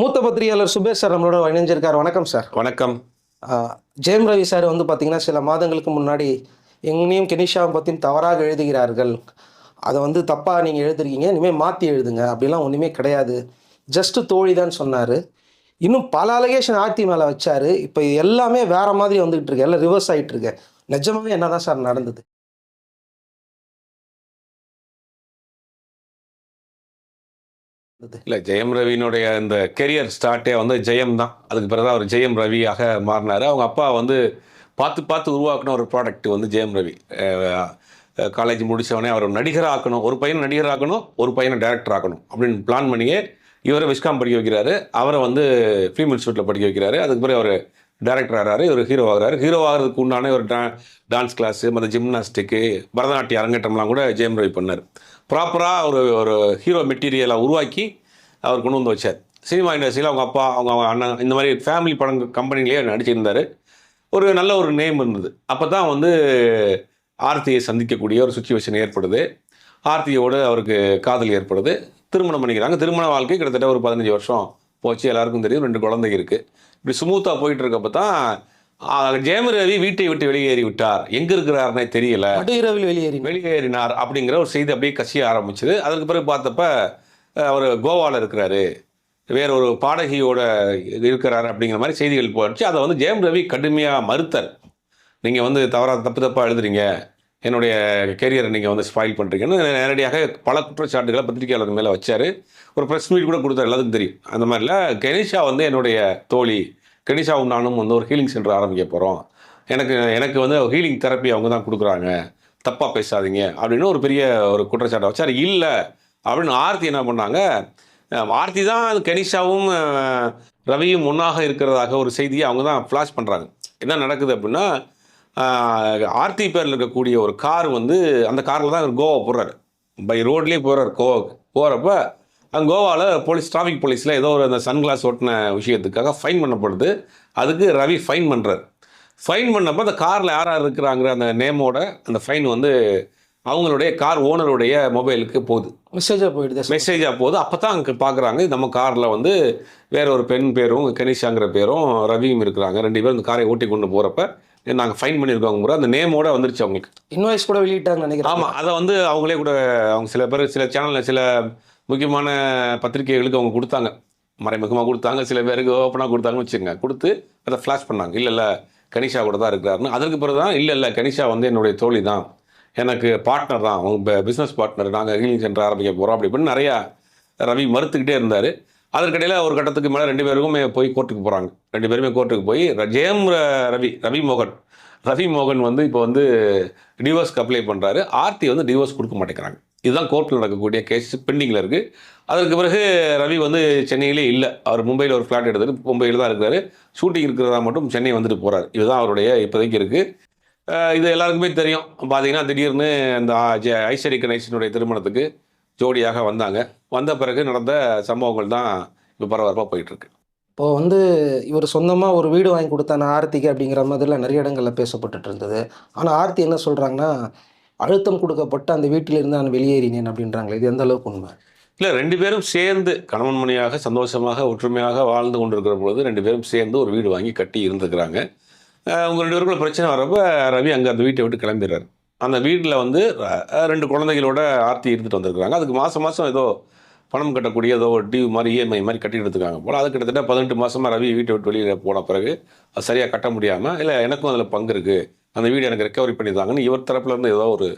மூத்த பத்திரிகையாளர் சுபேஷ் சார் நம்மளோட இணைஞ்சிருக்கார். வணக்கம் சார். வணக்கம். ஜெயம் ரவி சார் வந்து பார்த்தீங்கன்னா சில மாதங்களுக்கு முன்னாடி எங்கனையும் கெனிஷாவை பற்றியும் தவறாக எழுதுகிறார்கள். அதை வந்து தப்பாக நீங்கள் எழுதுறீங்க இனிமேல் மாற்றி எழுதுங்க. அப்படிலாம் ஒன்றுமே கிடையாது. ஜஸ்ட்டு தோழி தான் சொன்னார். இன்னும் பல அலகேஷன் ஆர்த்தி மேலே வச்சாரு. இப்போ எல்லாமே வேற மாதிரி வந்துகிட்டு இருக்கு. எல்லாம் ரிவர்ஸ் ஆகிட்டு இருக்கு. நிஜமாவே என்னதான் சார் நடந்தது? இல்லை ஜெயம் ரவியினுடைய இந்த கெரியர் ஸ்டார்ட்டே வந்து ஜெயம் தான். அதுக்கு பிறகு அவர் ஜெயம் ரவியாக மாறினார். அவங்க அப்பா வந்து பார்த்து பார்த்து உருவாக்கின ஒரு ப்ராடக்ட் வந்து ஜெயம் ரவி. காலேஜ் முடித்தவொடனே அவர் நடிகர் ஆக்கணும் ஒரு பையனை நடிகர் ஆக்கணும் ஒரு பையனை டேரக்டர் ஆக்கணும் அப்படின்னு பிளான் பண்ணியே இவரை விஸ்காம் படிக்க வைக்கிறாரு. அவரை வந்து ஃபிலிம் இன்ஸ்டியூட்டில் படிக்க வைக்கிறாரு. அதுக்கு பிறகு அவர் டேரக்டர் ஆகிறாரு இவர் ஹீரோ ஆகிறாரு. ஹீரோ ஆகிறதுக்கு உண்டான ஒரு டா டான்ஸ் கிளாஸு மற்ற ஜிம்னாஸ்டிக்கு பரதநாட்டிய அரங்கேற்றம்லாம் கூட ஜெயம் ரவி பண்ணார். ப்ராப்பராக ஒரு ஒரு ஹீரோ மெட்டீரியலை உருவாக்கி அவர் கொண்டு வந்து வச்சார். சினிமா இண்டஸ்ட்ரியில் அவங்க அப்பா அவங்க அவங்க அண்ணன் இந்த மாதிரி ஃபேமிலி படம் கம்பெனிலேயே நடிச்சிருந்தார். ஒரு நல்ல ஒரு நேம் இருந்தது. அப்போ தான் வந்து ஆர்த்தியை சந்திக்கக்கூடிய ஒரு சுச்சுவேஷன் ஏற்படுது. ஆர்த்தியோடு அவருக்கு காதல் ஏற்படுது. திருமணம் பண்ணிக்கிறாங்க. திருமண வாழ்க்கை கிட்டத்தட்ட ஒரு பதினஞ்சு வருஷம் போச்சு. எல்லாருக்கும் தெரியும். ரெண்டு குழந்தைங்க இருக்குது இப்படி ஸ்மூத்தாக போயிட்டு இருக்கப்போ தான் ஆ, ஜெயம் ரவி வீட்டை விட்டு வெளியேறி விட்டார். எங்கே இருக்கிறாருன்னே தெரியல. நடு இரவில் வெளியேறி வெளியேறினார் அப்படிங்கிற ஒரு செய்தி அப்படியே கசிய ஆரம்பிச்சது. அதற்கு பிறகு பார்த்தப்ப அவர் கோவாவில் இருக்கிறாரு. வேற ஒரு பாடகியோட இருக்கிறாரு அப்படிங்கிற மாதிரி செய்திகள் போச்சு அதை வந்து ஜெயம் ரவி கடுமையாக மறுத்தார். நீங்கள் வந்து தவறாக தப்பு தப்பாக எழுதுறீங்க. என்னுடைய கெரியரை நீங்கள் வந்து ஸ்பாயில் பண்ணுறீங்கன்னு நேரடியாக பல குற்றச்சாட்டுகளை பத்திரிகையாளர் மேலே வச்சார். ஒரு ப்ரெஸ் மீட் கூட கொடுத்தாரு. எல்லாத்துக்கும் தெரியும். அந்த மாதிரில கெனிஷா வந்து என்னுடைய தோழி கெனிஷாவும் நானும் வந்து ஒரு ஹீலிங் சென்டர் ஆரம்பிக்க போகிறோம் எனக்கு எனக்கு வந்து ஹீலிங் தெரப்பி அவங்க தான் கொடுக்குறாங்க. தப்பாக பேசாதீங்க அப்படின்னு ஒரு பெரிய ஒரு குற்றச்சாட்டை வச்சார் இல்லை. அப்படின்னு ஆர்த்தி என்ன பண்ணாங்க? ஆர்த்தி தான் அது ரவியும் ஒன்றாக இருக்கிறதாக ஒரு செய்தியை அவங்க தான் ஃப்ளாஷ் பண்ணுறாங்க என்ன நடக்குது அப்படின்னா ஆர்த்தி பேரில் இருக்கக்கூடிய ஒரு கார் வந்து அந்த காரில் தான் இவர் கோவா போடுறாரு பை ரோட்லேயே போகிறார் கோவா போகிறப்ப அங்கே கோவாவில் போலீஸ் டிராஃபிக் போலீஸில் ஏதோ ஒரு அந்த சன்கிளாஸ் ஓட்டின விஷயத்துக்காக ஃபைன் பண்ணப்படுது. அதுக்கு ரவி ஃபைன் பண்ணுறாரு ஃபைன் பண்ணப்போ அந்த காரில் யார் யார் இருக்கிறாங்கிற அந்த நேமோட அந்த ஃபைன் வந்து அவங்களுடைய கார் ஓனருடைய மொபைலுக்கு போகுது. மெசேஜாக போயிடுது. மெசேஜாக போகுது. அப்போ தான் அங்கே பார்க்குறாங்க நம்ம காரில் வந்து வேற ஒரு பெண் பேரும் கனிஷாங்கிற பேரும் ரவியும் இருக்கிறாங்க. ரெண்டு பேரும் இந்த காரை ஓட்டி கொண்டு போகிறப்ப நாங்கள் ஃபைன் பண்ணியிருக்கோங்க முறை அந்த நேமோட வந்துருச்சு அவங்களுக்கு. இன்வாய்ஸ் கூட வெளியிட்டாங்கன்னு நினைக்கிறேன். ஆமாம் அதை வந்து அவங்களே கூட அவங்க சில பேர் சில சேனலில் சில முக்கியமான பத்திரிகைகளுக்கு அவங்க கொடுத்தாங்க. மறைமுகமாக கொடுத்தாங்க. சில பேருக்கு ஓப்பனாக கொடுத்தாங்கன்னு வச்சுங்க கொடுத்து அதை ஃப்ளாஷ் பண்ணாங்க. இல்லை இல்லை கனிஷா கூட தான் இருக்கிறாருன்னு. அதற்கு பிறகு தான் இல்லை இல்லை கனிஷா வந்து என்னுடைய தோழி தான். எனக்கு பார்ட்னர் தான். அவங்க பிஸ்னஸ் பார்ட்னர் நாங்கள் ஹீலிங் சென்டர் ஆரம்பிக்க போகிறோம் அப்படி இப்படின்னு நிறையா ரவி மறுத்துக்கிட்டே இருந்தார். அதற்கிடையில் ஒரு கட்டத்துக்கு மேலே ரெண்டு பேருக்குமே போய் கோர்ட்டுக்கு போகிறாங்க ரெண்டு பேருமே கோர்ட்டுக்கு போய் ஜெயம் ரவி ரவி மோகன். ரவி மோகன் வந்து இப்போ வந்து டிவோர்ஸ்க்கு அப்ளை பண்ணுறாரு ஆர்த்தி வந்து டிவோர்ஸ் கொடுக்க மாட்டேங்கிறாங்க. இதுதான் கோர்ட்டில் நடக்கக்கூடிய கேஸ் பெண்டிங்கில் இருக்குது அதற்கு பிறகு ரவி வந்து சென்னையிலே இல்லை. அவர் மும்பையில் ஒரு ஃப்ளாட் எடுத்துட்டு மும்பையில் தான் இருக்கிறாரு. ஷூட்டிங் இருக்கிறதா மட்டும் சென்னை வந்துட்டு போகிறார் இதுதான் அவருடைய இப்போதைக்கு இருக்குது இது எல்லாருக்குமே தெரியும். பார்த்தீங்கன்னா திடீர்னு அந்த ஆ- ஜெ- ஐஸ்வர்ய கணேசனுடைய திருமணத்துக்கு ஜோடியாக வந்தாங்க. வந்த பிறகு நடந்த சம்பவங்கள் தான் இப்போ பரபரப்பாக போயிட்டுருக்கு. இப்போ வந்து இவர் சொந்தமாக ஒரு வீடு வாங்கி கொடுத்தான ஆர்த்திக்கு அப்படிங்கிற மாதிரிலாம் நிறைய இடங்களில் பேசப்பட்டுட்டு இருந்தது. ஆனால் ஆர்த்தி என்ன சொல்கிறாங்கன்னா அழுத்தம் கொடுக்கப்பட்ட அந்த வீட்டிலிருந்து நான் வெளியேறினேன் அப்படின்றாங்களே இது எந்த அளவுக்கு உண்மை? இல்லை ரெண்டு பேரும் சேர்ந்து கணவன் மணியாக சந்தோஷமாக ஒற்றுமையாக வாழ்ந்து கொண்டிருக்கிற பொழுது ரெண்டு பேரும் சேர்ந்து ஒரு வீடு வாங்கி கட்டி இருந்துக்கிறாங்க உங்கள் ரெண்டு பேருக்குள்ள பிரச்சனை வரப்போ ரவி அங்கே அந்த வீட்டை விட்டு கிளம்பிடுறாரு. அந்த வீட்டில் வந்து ரெண்டு குழந்தைகளோட ஆர்த்தி இருந்துட்டு வந்திருக்கிறாங்க. அதுக்கு மாதம் மாதம் ஏதோ பணம் கட்டக்கூடிய ஏதோ டியூ மாதிரி இஎம்ஐ மாதிரி கட்டிட்டு இருக்காங்க போல் அது கிட்டத்தட்ட பதினெட்டு மாதமாக ரவி வீட்டை விட்டு வெளியில் போன பிறகு அது சரியாக கட்ட முடியாமல் இல்லை எனக்கும் அதில் பங்கு இருக்குது அந்த வீடு எனக்கு ரெக்கவரி பண்ணிதாங்கன்னு இவர் தரப்புல இருந்து ஏதோ ஒரு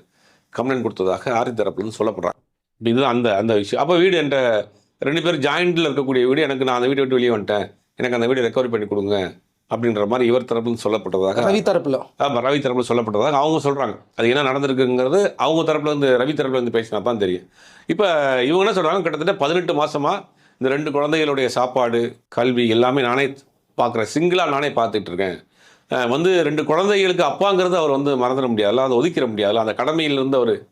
கம்ப்ளைண்ட் கொடுத்ததாக ஆர்த்தி தரப்புல இருந்து சொல்லப்படுறாங்க. இதுதான் அந்த அந்த விஷயம். அப்போ வீடு என்கிட்ட ரெண்டு பேரும் ஜாயிண்டில் இருக்கக்கூடிய வீடு எனக்கு நான் அந்த வீட்டை விட்டு வெளியே வந்துட்டேன். எனக்கு அந்த வீடு ரெக்கவரி பண்ணி கொடுங்க அப்படின்ற மாதிரி இவர் தரப்புல சொல்லப்பட்டதாக ரவி தரப்பில். ஆமாம் ரவி தரப்புல சொல்லப்பட்டதாக அவங்க சொல்கிறாங்க அது என்ன நடந்திருக்குங்கிறது அவங்க தரப்புல இருந்து ரவி தரப்புல இருந்து பேசினா தான் தெரியும். இப்போ இவங்க என்ன சொல்கிறாங்க கிட்டத்தட்ட பதினெட்டு மாசமா இந்த ரெண்டு குழந்தைகளுடைய சாப்பாடு கல்வி எல்லாமே நானே பார்க்குறேன் சிங்கிளாக நானே பார்த்துட்டு இருக்கேன். வந்து ரெண்டு குழந்தைகளுக்கு அப்பாங்கிறது அவர் வந்து மறந்துட முடியாதுல்ல அதை ஒதுக்கிட முடியாதுல்ல அந்த கடமையிலிருந்து அவர்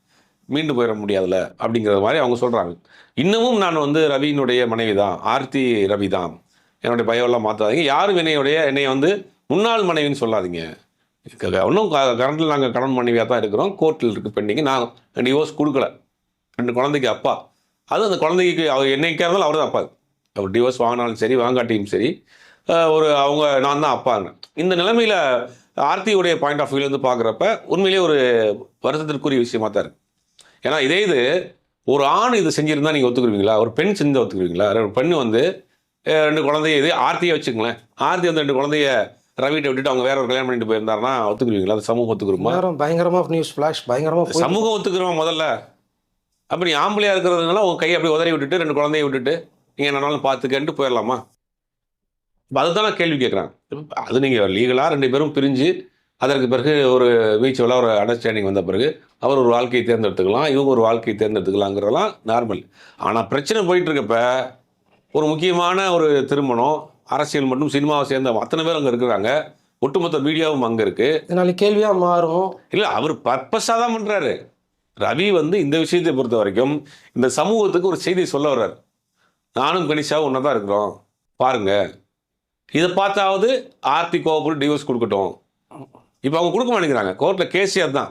மீண்டு போயிட முடியாதுல்ல அப்படிங்கிற மாதிரி அவங்க சொல்கிறாங்க இன்னமும் நான் வந்து ரவியினுடைய மனைவி தான் ஆர்த்தி ரவி தான். என்னுடைய பயமெல்லாம் மாற்றாதீங்க. யாரும் என்னையுடைய என்னை வந்து முன்னாள் மனைவின்னு சொல்லாதீங்க. க- க- இன்னும் கரண்டில் நாங்கள் கடன் மனைவியாக தான் இருக்கிறோம். கோர்ட்டில் இருக்குது பெண்டிங் நான் டிவோர்ஸ் கொடுக்கல. ரெண்டு குழந்தைக்கு அப்பா. அது அந்த குழந்தைக்கு அவர் என்னைக்கா இருந்தாலும் அவர் தான் அப்பா. அவர் டிவோர்ஸ் வாங்கினாலும் சரி வாங்காட்டியும் சரி. ஒரு அவங்க நான் தான் அப்பாங்க இந்த நிலைமையில் ஆர்த்தியுடைய பாயிண்ட் ஆஃப் வியூலேருந்து பார்க்குறப்ப உண்மையிலேயே ஒரு வருத்தத்திற்குரிய விஷயமா தான் இருக்கு. ஏன்னா இதே இது ஒரு ஆண் இது செஞ்சிருந்தா நீங்கள் ஒத்துக்குருவீங்களா ஒரு பெண் செஞ்சு ஒத்துக்குருவீங்களா ஒரு பெண் வந்து ரெண்டு குழந்தைய இது ஆர்த்தியை வச்சுக்கங்களேன். ஆர்த்தி வந்து ரெண்டு குழந்தைய ரவிட்ட விட்டுட்டு அவங்க வேற ஒரு கல்யாணம் பண்ணிட்டு போயிருந்தாருன்னா ஒத்துக்குருவீங்களா அது சமூகம் ஒத்துக்குருமா? நேரம் பயங்கரமா நியூஸ் ஃபிளாஷ் பயங்கரமா போய் சமூகம் ஒத்துக்கிறோம் முதல்ல? அப்ப நீ ஆம்பளையா இருக்கிறதுனால உங்க கையை அப்படியே உதறி விட்டுட்டு ரெண்டு குழந்தைய விட்டுட்டு நீங்க என்னன்னாலும் பார்த்துக்கன்ட்டு போயிடலாமா? இப்ப அதுதான் கேள்வி கேட்குறாங்க அது நீங்க லீகலா ரெண்டு பேரும் பிரிஞ்சு அதற்கு பிறகு ஒரு மியூச்சுவலாக ஒரு அண்டர்ஸ்டாண்டிங் வந்த பிறகு அவர் ஒரு வாழ்க்கையை தேர்ந்தெடுத்துக்கலாம் இவங்க ஒரு வாழ்க்கையை தேர்ந்தெடுத்துக்கலாங்கிறதெல்லாம் நார்மல் ஆனால் பிரச்சனை போயிட்டு இருக்கப்ப ஒரு முக்கியமான ஒரு திருமணம் அரசியல் மற்றும் சினிமாவை சேர்ந்த அத்தனை பேர் அங்கே இருக்கிறாங்க. ஒட்டுமொத்த மீடியாவும் அங்கே இருக்கு. இதனால கேள்வியா மாறும். இல்லை அவர் பர்பஸாக தான் பண்ணுறாரு ரவி வந்து இந்த விஷயத்தை பொறுத்த வரைக்கும் இந்த சமூகத்துக்கு ஒரு செய்தி சொல்ல வர்றாரு. நானும் கணிஷாவும் ஒன்றா தான் இருக்கிறோம். பாருங்க. இதை பார்த்தாவது ஆர்த்தி கோவப்பட்டு டிவோர்ஸ் கொடுக்கட்டும். இப்போ அவங்க கொடுக்க மாட்டேங்கிறாங்க. கோர்ட்டில் கேசியர் தான்.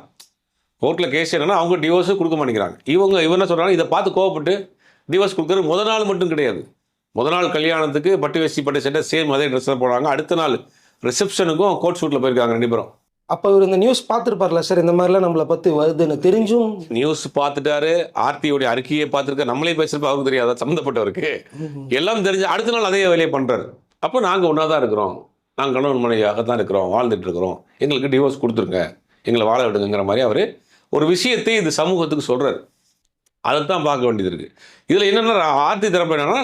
கோர்ட்டில் கேஸ் என்னன்னா அவங்க டிவோர்ஸும் கொடுக்க மாட்டேங்கிறாங்க. இவங்க இவன் என்ன சொல்கிறாங்க இதை பார்த்து கோவப்பட்டு டிவோர்ஸ் கொடுக்குறது முத நாள் மட்டும் கிடையாது. முத நாள் கல்யாணத்துக்கு பட்டு வேஷ்டி பட்டு சட்டை சேம் அதே ட்ரெஸ்ஸில் போடுறாங்க. அடுத்த நாள் ரிசப்ஷனுக்கும் கோர்ட் ஷூட்டில் போயிருக்காங்க ரெண்டு பேரும். அப்ப இவர் இந்த நியூஸ் பார்த்துருப்பார்ல சார் இந்த மாதிரிலாம் நம்மளை பத்தி வருதுன்னு தெரிஞ்சும்? நியூஸ் பார்த்துட்டாரு. ஆர்த்தியோடைய அறிக்கையை பார்த்துருக்க. நம்மளே பேசுறப்ப அவருக்கு தெரியாதா? சம்மந்தப்பட்டவருக்கு எல்லாம் தெரிஞ்சு அடுத்த நாள் அதே வேலையை பண்றாரு. அப்போ நாங்கள் ஒன்றா தான் இருக்கிறோம். நாங்கள் கணவன் மனைவியாக தான் இருக்கிறோம். வாழ்ந்துட்டு இருக்கிறோம் எங்களுக்கு டிவோர்ஸ் கொடுத்துருங்க. எங்களை வாழ விடுங்கிற மாதிரி அவர் ஒரு விஷயத்தை இது சமூகத்துக்கு சொல்கிறாரு அதை தான் பார்க்க வேண்டியது இருக்குது இதில் என்னென்னா ஆர்த்தி தரப்பு என்னென்னா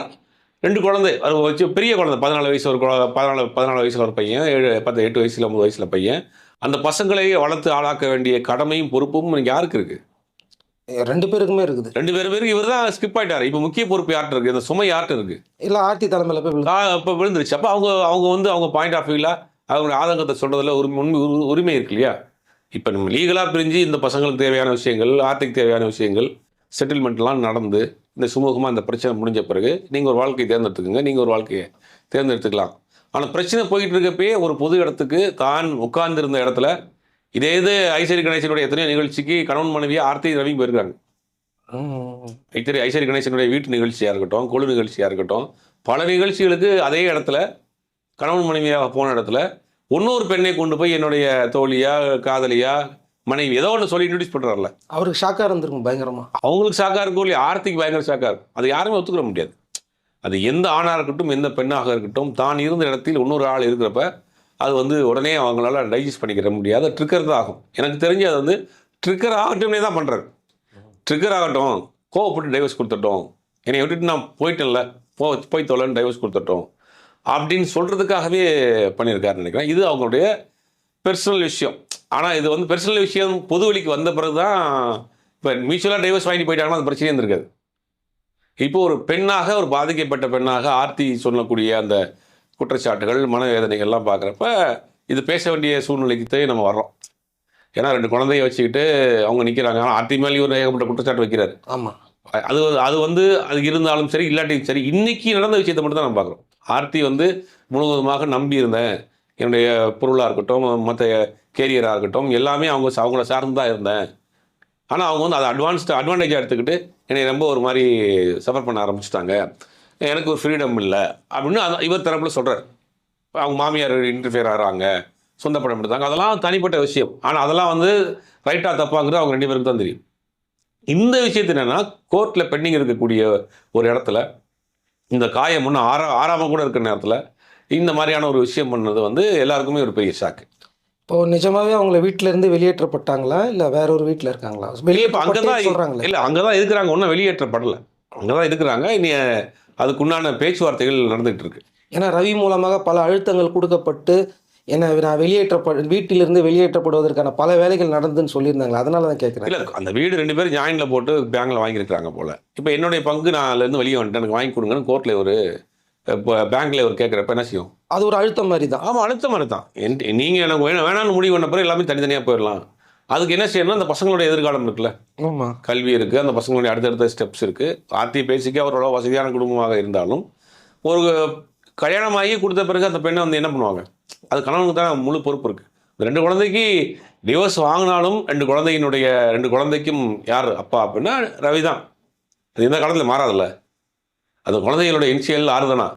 ரெண்டு குழந்தை. அது வச்சு பெரிய குழந்தை. பதினாலு வயசு ஒரு குழந்தை பதினாலு பதினாலு வயசில் ஒரு பையன் ஏழு பத்து எட்டு வயசில் ஒம்பது வயசில் பையன். அந்த பசங்களை வளர்த்து ஆளாக்க வேண்டிய கடமையும் பொறுப்பும் யாருக்கு இருக்குது ரெண்டு பேருக்குமே இருக்குது. ரெண்டு பேரும் பேருக்கு இவர் தான் ஸ்கிப் ஆயிட்டாரு. இப்போ முக்கிய பொறுப்பு யார்கிட்ட இருக்கு? இந்த சுமை யார்கிட்ட இருக்கு? இல்ல ஆர்த்தி தலைமையில போய். இப்போ விழுந்துருச்சு. அப்போ அவங்க அவங்க வந்து அவங்க பாயிண்ட் ஆஃப் வியூவில் அவங்க ஆதங்கத்தை சொல்றதுல உரிமை உண்மை உரி- உரிமை இருக்கு இல்லையா? இப்போ நம்ம லீகலாக பிரிஞ்சு இந்த பசங்களுக்கு தேவையான விஷயங்கள் ஆர்த்திக்கு தேவையான விஷயங்கள் செட்டில்மெண்ட்லாம் நடந்து இந்த சுமூகமாக இந்த பிரச்சனை முடிஞ்ச பிறகு நீங்கள் ஒரு வாழ்க்கையை தேர்ந்தெடுத்துக்கங்க. நீங்கள் ஒரு வாழ்க்கையை தேர்ந்தெடுத்துக்கலாம். ஆனால் பிரச்சனை போயிட்டு இருக்கப்பயே ஒரு பொது இடத்துக்கு தான் உட்கார்ந்திருந்த இடத்துல இதே இது ஐஸ்வரி கணேசனுடைய எத்தனையோ நிகழ்ச்சிக்கு கணவன் மனைவியா ஆர்த்தி ரவி போயிருக்காங்க. ஐத்தரி ஐஸ்வரி கணேசனுடைய வீட்டு நிகழ்ச்சியாக இருக்கட்டும் கொழு நிகழ்ச்சியாக இருக்கட்டும் பல நிகழ்ச்சிகளுக்கு அதே இடத்துல கணவன் மனைவியாக போன இடத்துல இன்னொரு பெண்ணை கொண்டு போய் என்னுடைய தோழியா காதலியா மனைவி ஏதோ ஒன்று சொல்லி இன்ட்ரடியூஸ் பண்ணுறாருல அவருக்கு ஷாக்கா இருந்திருக்கும் பயங்கரமா. அவங்களுக்கு ஷாக்காக இருக்கும் இல்லையா? ஆர்த்திக்கு பயங்கர ஷாக்காக இருக்கும். அது யாருமே ஒத்துக்கிற முடியாது. அது எந்த ஆணாக இருக்கட்டும் எந்த பெண்ணாக இருக்கட்டும் தான் இருந்த இடத்தில் இன்னொரு ஆள் இருக்கிறப்ப அது வந்து உடனே அவங்களால டைஜஸ்ட் பண்ணிக்கிற முடியாத ட்ரிக்கர் தான் ஆகும். எனக்கு தெரிஞ்சு அது வந்து ட்ரிக்கர் ஆகட்டும்னே தான் பண்ணுறாரு ட்ரிக்கர் ஆகட்டும் கோவப்பட்டு டைவர்ஸ் கொடுத்துட்டோம். என்னை விட்டுட்டு நான் போயிட்டேன்ல போ போய் தொலைன்னு டைவர்ஸ் கொடுத்துட்டோம். அப்படின்னு சொல்கிறதுக்காகவே பண்ணியிருக்காருன்னு நினைக்கிறேன். இது அவங்களுடைய பெர்சனல் விஷயம். ஆனால் இது வந்து பெர்சனல் விஷயம் பொது வழிக்கு வந்த பிறகு தான் இப்போ மியூச்சுவலாக டைவர்ஸ் வாங்கிட்டு போயிட்டாங்கன்னா அது பிரச்சனையே இருந்திருக்காது. இப்போ ஒரு பெண்ணாக ஒரு பாதிக்கப்பட்ட பெண்ணாக ஆர்த்தி சொல்லக்கூடிய அந்த குற்றச்சாட்டுகள் மனவேதனைகள்லாம் பார்க்குறப்ப இது பேச வேண்டிய சூழ்நிலைக்கு நம்ம வர்றோம். ஏன்னா ரெண்டு குழந்தைய வச்சுக்கிட்டு அவங்க நிற்கிறாங்க ஆனால் ஆர்த்தி மேலேயும் ஒரு ஏகப்பட்ட குற்றச்சாட்டு வைக்கிறாரு. ஆமா. அது அது வந்து அது இருந்தாலும் சரி இல்லாட்டியும் சரி இன்னைக்கு நடந்த விஷயத்தை மட்டும் தான் நம்ம பார்க்குறோம். ஆர்த்தி வந்து முழுவதுமாக நம்பி இருந்தேன் என்னுடைய பொருளாக இருக்கட்டும் மற்ற கேரியராக இருக்கட்டும் எல்லாமே அவங்க அவங்கள சார்ந்து தான் இருந்தேன். ஆனால் அவங்க வந்து அதை அட்வான்ஸ்டு அட்வான்டேஜாக எடுத்துக்கிட்டு என்னை ரொம்ப ஒரு மாதிரி சஃபர் பண்ண ஆரம்பிச்சிட்டாங்க. எனக்கு ஒரு ஃப்ரீடம் இல்லை. அப்படின்னு அதான் இவர் தரப்புல சொல்கிறார் அவங்க மாமியார் இன்டர்ஃபியர் ஆகிறாங்க சொந்த படம் எடுத்தாங்க. அதெல்லாம் தனிப்பட்ட விஷயம். ஆனால் அதெல்லாம் வந்து ரைட்டாக தப்பாங்கிறது அவங்க ரெண்டு பேருக்கு தான் தெரியும். இந்த விஷயத்து என்னன்னா கோர்ட்டில் பெண்டிங் இருக்கக்கூடிய ஒரு இடத்துல இந்த காயம் ஒன்று ஆறா ஆறாம கூட இருக்கிற நேரத்தில் இந்த மாதிரியான ஒரு விஷயம் பண்ணது வந்து எல்லாருக்குமே ஒரு பெரிய ஷாக்கு இப்போ நிஜமாவே அவங்கள வீட்ல இருந்து வெளியேற்றப்பட்டாங்களா? இல்ல வேற ஒரு வீட்ல இருக்காங்களா? இப்போ அங்கே தான் சொல்றாங்களே. இல்லை அங்கே தான் இருக்கிறாங்க. ஒன்றும் வெளியேற்றப்படலை. அங்கே தான் இருக்கிறாங்க. இனி அதுக்குண்டான பேச்சுவார்த்தைகள் நடந்துகிட்டு இருக்கு ஏன்னா ரவி மூலமாக பல அழுத்தங்கள் கொடுக்கப்பட்டு என்ன நான் வெளியேற்றப்பட வீட்டிலிருந்து வெளியேற்றப்படுவதற்கான பல வேலைகள் நடந்துன்னு சொல்லியிருந்தாங்களா அதனால தான் கேட்குறேன். இல்லை அந்த வீடு ரெண்டு பேரும் ஜாயின்ல போட்டு பேங்க்ல வாங்கியிருக்காங்க போல. இப்போ என்னுடைய பங்கு நான் அதுலேருந்து வெளியே வந்துட்டேன். எனக்கு வாங்கி கொடுங்கன்னு கோர்ட்டில் ஒரு இப்போ பேங்க்ல ஒரு கேட்குறப்ப என்ன செய்யும்? அது ஒரு அழுத்தம் மாதிரி தான். ஆமாம் அழுத்தம் அழுத்தம் என் நீங்கள் எனக்கு வேணும் வேணாம்னு முடிவு பண்ண பிறகு எல்லாமே தனித்தனியாக போயிடலாம். அதுக்கு என்ன செய்யணும்னா அந்த பசங்களுடைய எதிர்காலம் இருக்குல்ல. ஆமா. கல்வி இருக்குது அந்த பசங்களுடைய அடுத்தடுத்த ஸ்டெப்ஸ் இருக்குது ஆர்த்தி பேசிக்க அவரோட வசதியான குடும்பமாக இருந்தாலும் ஒரு கல்யாணமாகி கொடுத்த பிறகு அந்த பெண்ணை வந்து என்ன பண்ணுவாங்க? அது கணவனுக்கு தான் முழு பொறுப்பு இருக்குது இந்த ரெண்டு குழந்தைக்கு டிவோர்ஸ் வாங்கினாலும் ரெண்டு குழந்தையினுடைய ரெண்டு குழந்தைக்கும் யார் அப்பா அப்படின்னா ரவி தான். அது எந்த காலத்தில் மாறாதுல்ல. அது குழந்தைகளோட இனிஷியல் ஆறுதானா?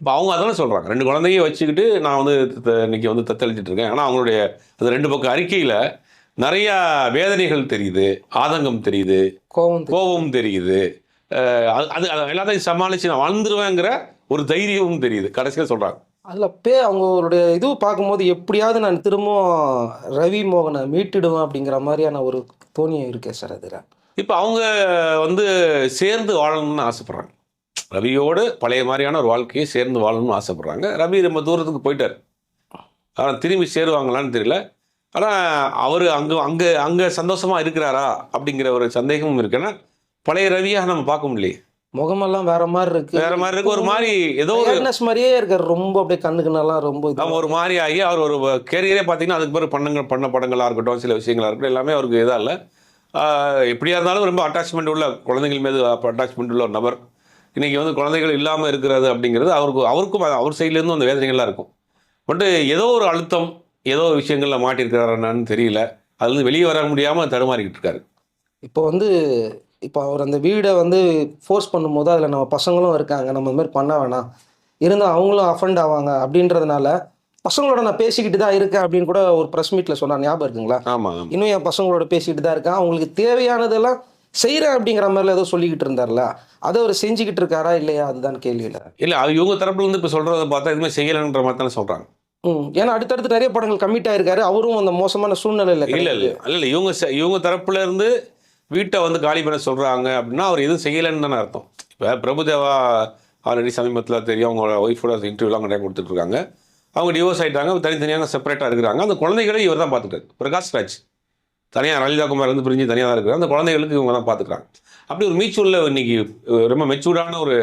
இப்போ அவங்க அதெல்லாம் சொல்கிறாங்க ரெண்டு குழந்தைய வச்சுக்கிட்டு நான் வந்து இன்னைக்கு வந்து தத்தளிச்சிட்டு இருக்கேன். ஆனால் அவங்களுடைய அந்த ரெண்டு பக்கம் அறிக்கையில் நிறையா வேதனைகள் தெரியுது ஆதங்கம் தெரியுது கோவம் தெரியும். கோபம் தெரியுது. அது அது எல்லாத்தையும் சமாளித்து நான் வாழ்ந்துருவேங்கிற ஒரு தைரியமும் தெரியுது. கடைசியில் சொல்கிறாங்க அதில் பே அவங்களுடைய இது பார்க்கும்போது எப்படியாவது நான் திரும்பவும் ரவி மோகனை மீட்டுடுவேன் அப்படிங்கிற மாதிரியான ஒரு தோணியம் இருக்கே சார் அதில். இப்போ அவங்க வந்து சேர்ந்து வாழணும்னு ஆசைப்படுறாங்க. ரவியோடு பழைய மாதிரியான ஒரு வாழ்க்கையை சேர்ந்து வாழணும்னு ஆசைப்படுறாங்க. ரவி ரொம்ப தூரத்துக்கு போயிட்டார். ஆனால் திரும்பி சேருவாங்களான்னு தெரியல. ஆனால் அவர் அங்கே அங்கே அங்கே சந்தோஷமாக இருக்கிறாரா அப்படிங்கிற ஒரு சந்தேகமும் இருக்குன்னா பழைய ரவியாக நம்ம பார்க்க முடியலையே. முகமெல்லாம் வேற மாதிரி இருக்கு. வேற மாதிரி இருக்கு. ஒரு மாதிரி ஏதோ ஒரு Tiredness மாதிரியே இருக்காரு. ரொம்ப அப்படியே கண்ணுக்குன்னெல்லாம் ரொம்ப இது. அவன் ஒரு மாதிரி ஆகி அவர் ஒரு கேரியரே பார்த்தீங்கன்னா அதுக்கு பிறகு பண்ணங்கள் பண்ண படங்களாக இருக்கட்டும் சில விஷயங்களா இருக்கட்டும் எல்லாமே அவருக்கு இதாக இல்லை. எப்படியா இருந்தாலும் ரொம்ப அட்டாச்மெண்ட் உள்ள குழந்தைகள் மீது அட்டாச்மெண்ட் உள்ள ஒரு நபர். இன்னைக்கு வந்து குழந்தைகள் இல்லாமல் இருக்கிறது அப்படிங்கிறது அவருக்கு அவருக்கும் அவர் சைட்லேருந்து அந்த வேதனைகள்லாம் இருக்கும். பட் ஏதோ ஒரு அழுத்தம் ஏதோ விஷயங்களில் மாட்டியிருக்கிறாருன்னு தெரியல. அதுலேருந்து வெளியே வர முடியாமல் தடுமாறிக்கிட்டு இருக்காரு. இப்போ வந்து இப்போ அவர் அந்த வீடை வந்து ஃபோர்ஸ் பண்ணும்போது அதில் நம்ம பசங்களும் இருக்காங்க. நம்ம இந்த மாதிரி பண்ண வேணாம். இருந்தால் அவங்களும் அஃபண்ட் ஆவாங்க அப்படின்றதுனால பசங்களோட நான் பேசிக்கிட்டு தான் இருக்கேன் அப்படின்னு கூட ஒரு ப்ரெஸ் மீட்டில் சொன்னார். ஞாபகம் இருக்குங்களா? ஆமாம் இன்னும் என் பசங்களோட பேசிக்கிட்டு தான் இருக்கேன். அவங்களுக்கு தேவையானதெல்லாம் செய்கிறேன் அப்படிங்கிற மாதிரில ஏதோ சொல்லிக்கிட்டு இருந்தார்ல. அதை அவர் செஞ்சுக்கிட்டு இருக்காரா இல்லையா? அதுதான் கேள்வியில். இல்லை அது இவங்க தரப்புல இருந்து இப்போ சொல்கிறத பார்த்தா எதுவுமே செய்யலைன்ற மாதிரி தானே சொல்கிறாங்க ஏன்னா அடுத்தடுத்து நிறைய படங்கள் கமிட் ஆயிருக்காரு. அவரும் அந்த மோசமான சூழ்நிலையில் இல்ல இல்ல. இல்ல இல்ல. இவங்க இவங்க தரப்புல இருந்து வீட்டை வந்து காலி பண்ண சொல்றாங்க அப்படின்னா அவர் எதுவும் செய்யலைன்னு தானே அர்த்தம். இப்போ பிரபுதேவா ஆல்ரெடி சமீபத்தில் தெரியும் அவங்க ஒய்ஃபோட இன்டர்வியூலாம் நிறைய கொடுத்துட்டு இருக்காங்க அவங்க டிவோர்ஸ் ஆயிட்டாங்க. தனித்தனியாக செப்பரேட்டாக இருக்கிறாங்க. அந்த குழந்தைகளை இவர் தான் பார்த்துட்டாரு. பிரகாஷ் ராஜ். தனியாக லலிதா குமார் இருந்து பிரிஞ்சு தனியாக தான் இருக்கிறாங்க அந்த குழந்தைகளுக்கு இவங்க தான் பார்த்துக்கிறாங்க. அப்படி ஒரு மியூச்சுவலில் இன்னைக்கு ரொம்ப மெச்சூர்டான ஒரு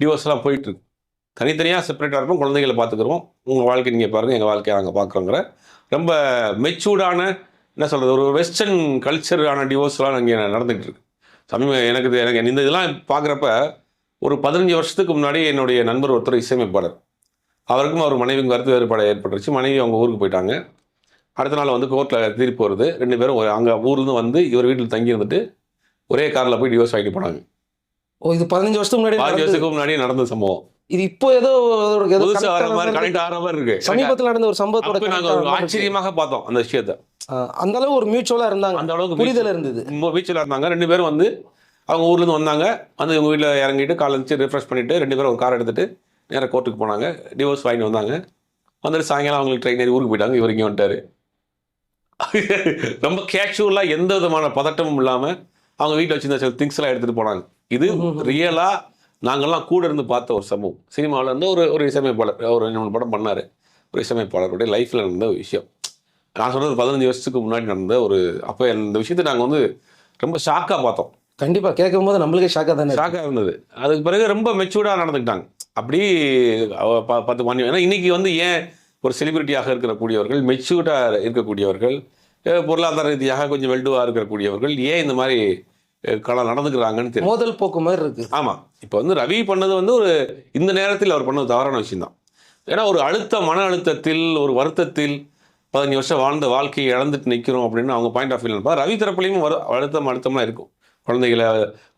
டிவோர்ஸ்லாம் போயிட்டு இருக்கு. தனித்தனியாக செப்பரேட்டாக இருப்போம் குழந்தைகளை பார்த்துக்குறோம். உங்கள் வாழ்க்கை நீங்கள் பாருங்கள் எங்கள் வாழ்க்கையை நாங்கள் பார்க்குறோங்கிற ரொம்ப மெச்சூர்டான என்ன சொல்கிறது ஒரு வெஸ்டர்ன் கல்ச்சரான டிவோர்ஸ்லாம் இங்கே நடந்துகிட்டு இருக்கு. சமீப எனக்கு எனக்கு இந்த இதெல்லாம் பார்க்குறப்ப ஒரு பதினஞ்சு வருஷத்துக்கு முன்னாடி என்னுடைய நண்பர் ஒருத்தர் இசையமைப்பாளர். அவருக்கும் அவர் மனைவிக்கும் கருத்து வேறுபாடு ஏற்பட்டுருச்சு. மனைவி அவங்க ஊருக்கு போயிட்டாங்க. அடுத்த நாள் வந்து கோர்ட்டில் தீர்ப்பு வருது. ரெண்டு பேரும் அங்கே ஊர்லேருந்து வந்து இவர் வீட்டில் தங்கி இருந்துட்டு ஒரே காரில் போய் டிவோர்ஸ் ஆகிட்டு போனாங்க. ஓ இது பதினஞ்சு வருஷத்துக்கு முன்னாடி நடந்தது. வருஷத்துக்கு முன்னாடி நடந்த சம்பவம். இது இப்போ ஏதோ சமீபத்தில் நடந்த ஒரு சம்பவத்தோட. ஆச்சரியமாக பார்த்தோம் அந்த விஷயத்த. அந்த அளவு ஒரு மியூச்சுவலா இருந்தாங்க. அந்த அளவுக்கு புரிதல் இருந்தது. பீச்சில் இருந்தாங்க. ரெண்டு பேரும் வந்து அவங்க ஊர்லேருந்து வந்தாங்க. வந்து இவங்க வீட்டில் இறங்கிட்டு காலை இருந்துச்சு ரிஃப்ரெஷ் பண்ணிட்டு ரெண்டு பேரும் ஒரு கார் எடுத்துட்டு நேராக கோர்ட்டுக்கு போனாங்க. டிவோர்ஸ் வாங்கிட்டு வந்தாங்க. வந்துட்டு சாயங்காலம் அவங்களுக்கு ட்ரெயின் ஏறி ஊருக்கு போயிட்டாங்க. இவர் இங்கே வந்துட்டாரு. ரொம்ப கேஷுவலாக எந்த விதமான பதட்டமும் இல்லாமல் அவங்க வீட்டில் வச்சிருந்த சில திங்ஸ்லாம் எடுத்துகிட்டு போனாங்க. இது ரியலாக நாங்கள்லாம் கூட இருந்து பார்த்த ஒரு சம்பவம். சினிமாவில் இருந்து ஒரு ஒரு இசையமைப்பாளர் ஒரு ரெண்டு மூணு படம் பண்ணார். ஒரு இசையமைப்பாளருடைய லைஃப்பில் நடந்த ஒரு விஷயம். நான் சொல்கிறது பதினஞ்சு வருஷத்துக்கு முன்னாடி நடந்த ஒரு அப்போ இந்த விஷயத்தை நாங்கள் வந்து ரொம்ப ஷாக்காக பார்த்தோம். கண்டிப்பா கேட்கும் போது நம்மளுக்கே ஷாக்கா தானே. ஷாக்காக இருந்தது. அதுக்கு பிறகு ரொம்ப மெச்சூர்டாக நடந்துக்கிட்டாங்க. அப்படி பத்து மணி ஏன்னா இன்னைக்கு வந்து ஏன் ஒரு செலிபிரிட்டியாக இருக்கக்கூடியவர்கள் மெச்சூர்டாக இருக்கக்கூடியவர்கள் பொருளாதார ரீதியாக கொஞ்சம் வெல்டுவாக இருக்கக்கூடியவர்கள் ஏன் இந்த மாதிரி களம் நடந்துக்கிறாங்கன்னு தெரியும். மோதல் போக்கு மாதிரி இருக்கு. ஆமாம் இப்போ வந்து ரவி பண்ணது வந்து ஒரு இந்த நேரத்தில் அவர் பண்ணது தவறான விஷயம்தான். ஏன்னா ஒரு அழுத்த மன அழுத்தத்தில் ஒரு வருத்தத்தில் பதினஞ்சு வருஷம் வாழ்ந்த வாழ்க்கையை இழந்துட்டு நிற்கிறோம் அப்படின்னு அவங்க பாயிண்ட் ஆஃப் வியூ ரவி தரப்புலையும் வரு அழுத்தம் அழுத்தம்லாம் இருக்கும். குழந்தைகளை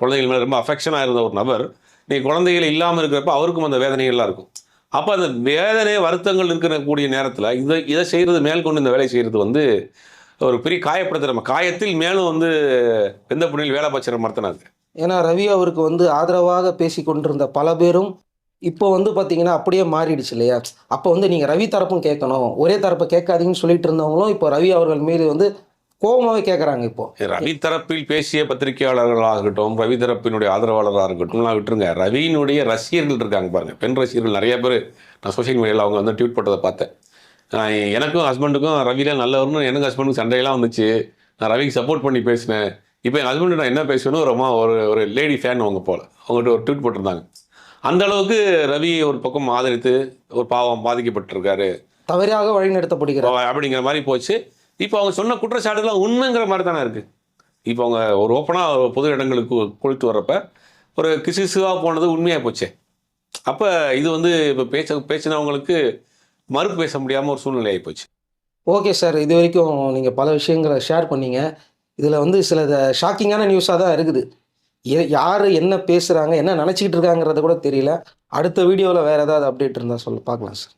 குழந்தைகள் மேலே ரொம்ப அஃபெக்ஷனாக இருந்த ஒரு நபர் நீ குழந்தைகள் இல்லாமல் இருக்கிறப்ப அவருக்கும் அந்த வேதனைகள்லாம் இருக்கும். அப்போ அந்த வேதனை வருத்தங்கள் இருக்கக்கூடிய நேரத்தில் இதை இதை செய்கிறது மேல் கொண்டு இந்த வேலையை செய்கிறது வந்து ஒரு பெரிய காயப்படுத்துகிற நம்ம காயத்தில் மேலும் வந்து எந்த புண்ணியில் வேலை பச்சுற மரத்தினாது ஏன்னா ரவி அவருக்கு வந்து ஆதரவாக பேசி கொண்டிருந்த பல பேரும் இப்போ வந்து பார்த்தீங்கன்னா அப்படியே மாறிடுச்சு இல்லையா? அப்போ வந்து நீங்கள் ரவி தரப்பும் கேட்கணும் ஒரே தரப்பை கேட்காதீங்கன்னு சொல்லிட்டு இருந்தவங்களும் இப்போ ரவி அவர்கள் மீது வந்து கோபமாகவே கேட்குறாங்க இப்போ. ரவி தரப்பில் பேசிய பத்திரிகையாளர்களாக இருக்கட்டும் ரவி தரப்பினுடைய ஆதரவாளராக இருக்கட்டும் நான் விட்டுருங்க. ரவியினுடைய ரசிகர்கள் இருக்காங்க பாருங்க. பெண் ரசிகர்கள் நிறைய பேர் நான் சோஷியல் மீடியாவில் அவங்க வந்து ட்வீட் போட்டதை பார்த்தேன். எனக்கும் ஹஸ்பண்டுக்கும் ரவியில நல்லவர்னு எனக்கு ஹஸ்பண்டுக்கும் சண்டையெல்லாம் வந்துச்சு. நான் ரவிக்கு சப்போர்ட் பண்ணி பேசினேன். இப்போ என் ஹஸ்பண்டு நான் என்ன பேசுவேன்னு ஒரு அம்மா ஒரு ஒரு லேடி ஃபேன் அவங்க போல. அவங்ககிட்ட ஒரு ட்வீட் போட்டிருந்தாங்க. அந்த அளவுக்கு ரவி ஒரு பக்கம் ஆதரித்து ஒரு பாவம் பாதிக்கப்பட்டிருக்காரு. தவறாக வழிநடத்தப்படுகிறார். அப்படிங்கிற மாதிரி போச்சு. இப்போ அவங்க சொன்ன குற்றச்சாட்டுலாம் உண்மைங்கிற மாதிரி தானே இருக்கு. இப்போ அவங்க ஒரு ஓப்பனாக பொது இடங்களுக்கு கொளுத்து வர்றப்ப ஒரு கிசுகிசுவாக போனது உண்மையாக போச்சே. அப்போ இது வந்து இப்போ பேச பேசினவங்களுக்கு மறுப்பு பேச முடியாமல் ஒரு சூழ்நிலை ஆகிப்போச்சு போச்சு. ஓகே சார் இது வரைக்கும் நீங்கள் பல விஷயங்களை ஷேர் பண்ணீங்க. இதில் வந்து சில ஷாக்கிங்கான நியூஸாக தான் இருக்குது. யார் என்ன பேசுகிறாங்க என்ன நினச்சிக்கிட்டு இருக்காங்கிறத கூட தெரியல. அடுத்த வீடியோவில் வேறு ஏதாவது அப்டேட் இருந்தால் சொல்ல பார்க்கலாம் சார்